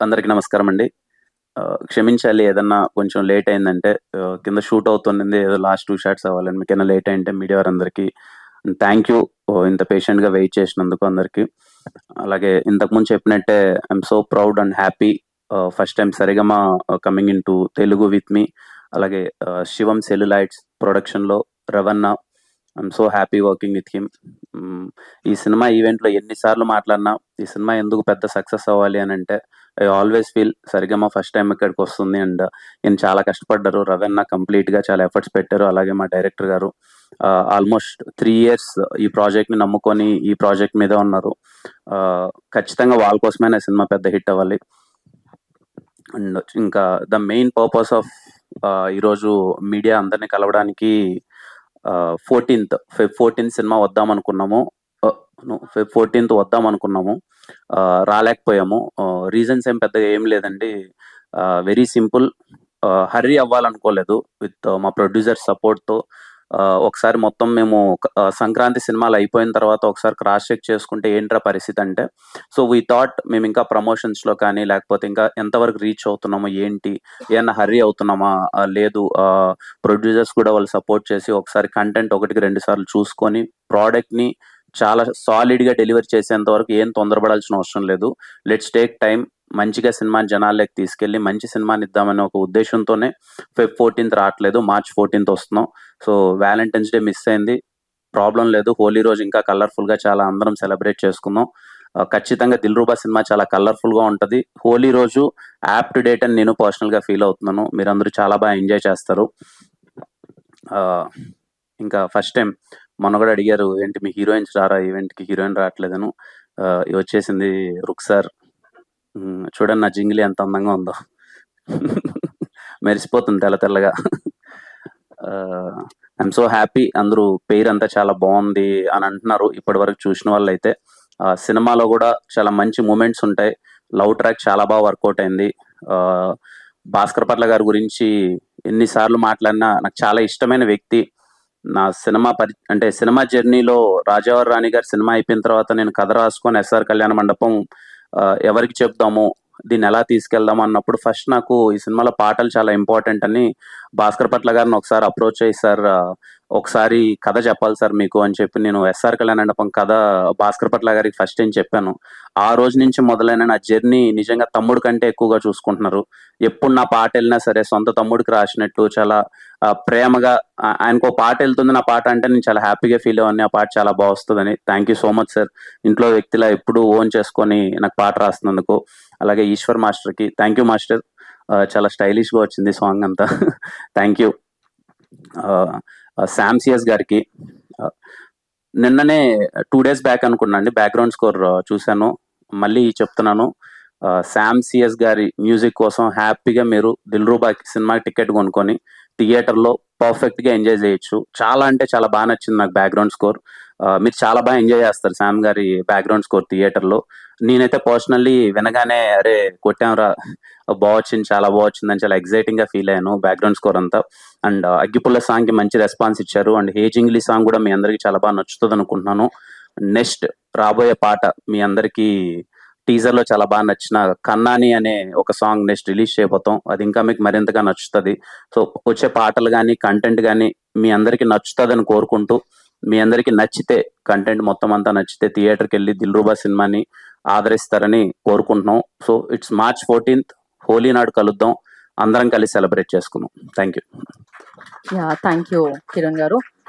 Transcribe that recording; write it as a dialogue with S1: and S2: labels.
S1: అందరికి నమస్కారం అండి. క్షమించాలి ఏదన్నా కొంచెం లేట్ అయిందంటే కింద షూట్ అవుతుంది ఏదో లాస్ట్ టూ షాట్స్ అవ్వాలని మీకైనా లేట్ అయింటే మీడియా వారందరికీ థ్యాంక్ యూ ఇంత పేషెంట్గా వెయిట్ చేసినందుకు అందరికి. అలాగే ఇంతకుముందు చెప్పినట్టే I'm so proud and happy first time Saregama coming in to Telugu with మీ అలాగే శివం సెల్యులైట్స్ ప్రొడక్షన్లో రవణ I'm so happy working with him ఈ సినిమా ఈవెంట్లో ఎన్నిసార్లు మాట్లాడినా ఈ సినిమా ఎందుకు పెద్ద సక్సెస్ అవ్వాలి అని అంటే I always feel Saregama first time ఇక్కడికి వస్తుంది అండ్ నేను చాలా కష్టపడ్డారు. రవెన్న కంప్లీట్గా చాలా ఎఫర్ట్స్ పెట్టారు. అలాగే మా డైరెక్టర్ గారు ఆల్మోస్ట్ త్రీ ఇయర్స్ ఈ ప్రాజెక్ట్ని నమ్ముకొని ఈ ప్రాజెక్ట్ మీద ఉన్నారు. ఖచ్చితంగా వాళ్ళ కోసమే నా సినిమా పెద్ద హిట్ అవ్వాలి. అండ్ ఇంకా ద మెయిన్ పర్పస్ ఆఫ్ ఈరోజు మీడియా అందరినీ కలవడానికి ఫోర్టీన్త్ ఫోర్టీన్త్ సినిమా వద్దాం అనుకున్నాము ఫోర్టీన్త్ వద్దాం అనుకున్నాము. రాలేకపోయాము. రీజన్స్ ఏం పెద్దగా ఏం లేదండి. Very simple. హర్రీ అవ్వాలనుకోలేదు విత్ మా ప్రొడ్యూసర్ సపోర్ట్తో. ఒకసారి మొత్తం మేము సంక్రాంతి సినిమాలు అయిపోయిన తర్వాత ఒకసారి క్రాస్ చెక్ చేసుకుంటే ఏంట్రా పరిస్థితి అంటే సో వీ థాట్ మేము ఇంకా ప్రమోషన్స్లో కానీ లేకపోతే ఇంకా ఎంతవరకు రీచ్ అవుతున్నామో ఏంటి ఏమన్నా హర్రీ అవుతున్నామా లేదు ప్రొడ్యూసర్స్ కూడా వాళ్ళు సపోర్ట్ చేసి ఒకసారి కంటెంట్ ఒకటికి రెండు సార్లు చూసుకొని ప్రోడక్ట్ని చాలా సాలిడ్గా డెలివర్ చేసేంత వరకు ఏం తొందరపడాల్సిన అవసరం లేదు. లెట్స్ టేక్ టైం మంచిగా సినిమాని జనాల్లోకి తీసుకెళ్ళి మంచి సినిమాని ఇద్దామనే ఒక ఉద్దేశంతోనే ఫెబ్ ఫోర్టీన్త్ రావట్లేదు. మార్చ్ ఫోర్టీన్త్ వస్తున్నాం. సో వ్యాలంటైన్స్ డే మిస్ అయింది. ప్రాబ్లం లేదు. హోలీ రోజు ఇంకా కలర్ఫుల్గా చాలా అందరం సెలబ్రేట్ చేసుకుందాం. Uh, ఖచ్చితంగా దిల్ రూబా సినిమా చాలా కలర్ఫుల్గా ఉంటది. హోలీ రోజు యాప్ టు డేట్ అని నేను పర్సనల్గా ఫీల్ అవుతున్నాను. మీరందరూ చాలా బాగా ఎంజాయ్ చేస్తారు. Uh, ఇంకా ఫస్ట్ టైం మొన్న కూడా అడిగారు ఏంటి మీ హీరోయిన్స్ రారా? ఈవెంట్కి హీరోయిన్ రావట్లేదను. వచ్చేసింది రుక్సార్ చూడండి నా జింగిలి ఎంత అందంగా ఉందో. మెరిసిపోతుంది తెల్ల తెల్లగా. ఐఎమ్ సో హ్యాపీ అందరూ పేరు అంతా చాలా బాగుంది అని అంటున్నారు ఇప్పటి వరకు చూసిన వాళ్ళు అయితే సినిమాలో కూడా చాలా మంచి మూమెంట్స్ ఉంటాయి. లవ్ ట్రాక్ చాలా బాగా వర్కౌట్ అయింది. భాస్కర్ పట్ల గారి గురించి ఎన్నిసార్లు మాట్లాడినా నాకు చాలా ఇష్టమైన వ్యక్తి. నా సినిమా పరి అంటే సినిమా జర్నీలో రాజావారి రాణి గారి సినిమా అయిపోయిన తర్వాత నేను కథ రాసుకొని ఎస్ఆర్ కళ్యాణ మండపం ఎవరికి చెప్దాము దీన్ని ఎలా తీసుకెళ్దాము అన్నప్పుడు ఫస్ట్ నాకు ఈ సినిమాలో పాటలు చాలా ఇంపార్టెంట్ అని భాస్కర్ పట్ల గారిని ఒకసారి అప్రోచ్ అయ్యి సార్ ఒకసారి కథ చెప్పాలి సార్ మీకు అని చెప్పి నేను ఎస్ఆర్ కళ్యాణ్ మండపం కథ భాస్కర్ పట్ల గారికి ఫస్ట్ టైం చెప్పాను. ఆ రోజు నుంచి మొదలైన నా జర్నీ నిజంగా తమ్ముడు కంటే ఎక్కువగా చూసుకుంటున్నారు. ఎప్పుడు నా పాట వెళ్ళినా సరే సొంత తమ్ముడికి రాసినట్టు చాలా ప్రేమగా ఆయనకు ఒక పాట వెళ్తుంది నా పాట అంటే నేను చాలా హ్యాపీగా ఫీల్ అవ్వని ఆ పాట చాలా బాగుస్తుందని. Thank you so much sir ఇంట్లో వ్యక్తిలా ఎప్పుడు ఓన్ చేసుకొని నాకు పాట రాస్తున్నందుకు అలాగే ఈశ్వర్ మాస్టర్కి థ్యాంక్ యూ మాస్టర్. చాలా స్టైలిష్గా వచ్చింది సాంగ్ అంతా. థ్యాంక్ యూ శామ్సియస్ గారికి. నిన్ననే టూ డేస్ బ్యాక్ అనుకున్నాండి బ్యాక్గ్రౌండ్ స్కోర్ చూశాను. మళ్ళీ చెప్తున్నాను. శామ్ సిఎస్ గారి మ్యూజిక్ కోసం హ్యాపీగా మీరు దిల్రూబా సినిమా టికెట్ కొనుక్కొని థియేటర్లో పర్ఫెక్ట్గా పర్ఫెక్ట్గా ఎంజాయ్ చేయొచ్చు. చాలా అంటే చాలా బాగా నచ్చింది నాకు బ్యాక్గ్రౌండ్ స్కోర్ మీరు చాలా బాగా ఎంజాయ్ చేస్తారు శామ్ గారి బ్యాక్గ్రౌండ్ స్కోర్ థియేటర్లో నేనైతే పర్సనల్లీ వినగానే అరే కొట్టాంరా బాగా వచ్చింది చాలా బాగా చాలా ఎక్సైటింగ్గా ఫీల్ అయ్యాను బ్యాక్గ్రౌండ్ స్కోర్ అంతా. అండ్ అగ్గిపుల్ల సాంగ్కి మంచి రెస్పాన్స్ ఇచ్చారు. అండ్ హేజింగ్లీ సాంగ్ కూడా మీ అందరికి చాలా బాగా నచ్చుతుంది అనుకుంటున్నాను. నెక్స్ట్ రాబోయే పాట మీ అందరికి టీజర్లో చాలా బాగా నచ్చిన కన్నాని అనే ఒక సాంగ్ నెక్స్ట్ రిలీజ్ చేయబోతాం. అది ఇంకా మీకు మరింతగా నచ్చుతుంది. సో వచ్చే పాటలు కానీ కంటెంట్ కానీ మీ అందరికి నచ్చుతుందని కోరుకుంటూ మీ అందరికి నచ్చితే కంటెంట్ మొత్తం అంతా నచ్చితే థియేటర్కి వెళ్ళి దిల్రూబా సినిమాని ఆదరిస్తారని కోరుకుంటున్నాం. So it's March fourteenth Holi నాడు కలుద్దాం. అందరం కలిసి సెలబ్రేట్ చేసుకుందాం. Thank you
S2: yeah thank you Kiran గారు.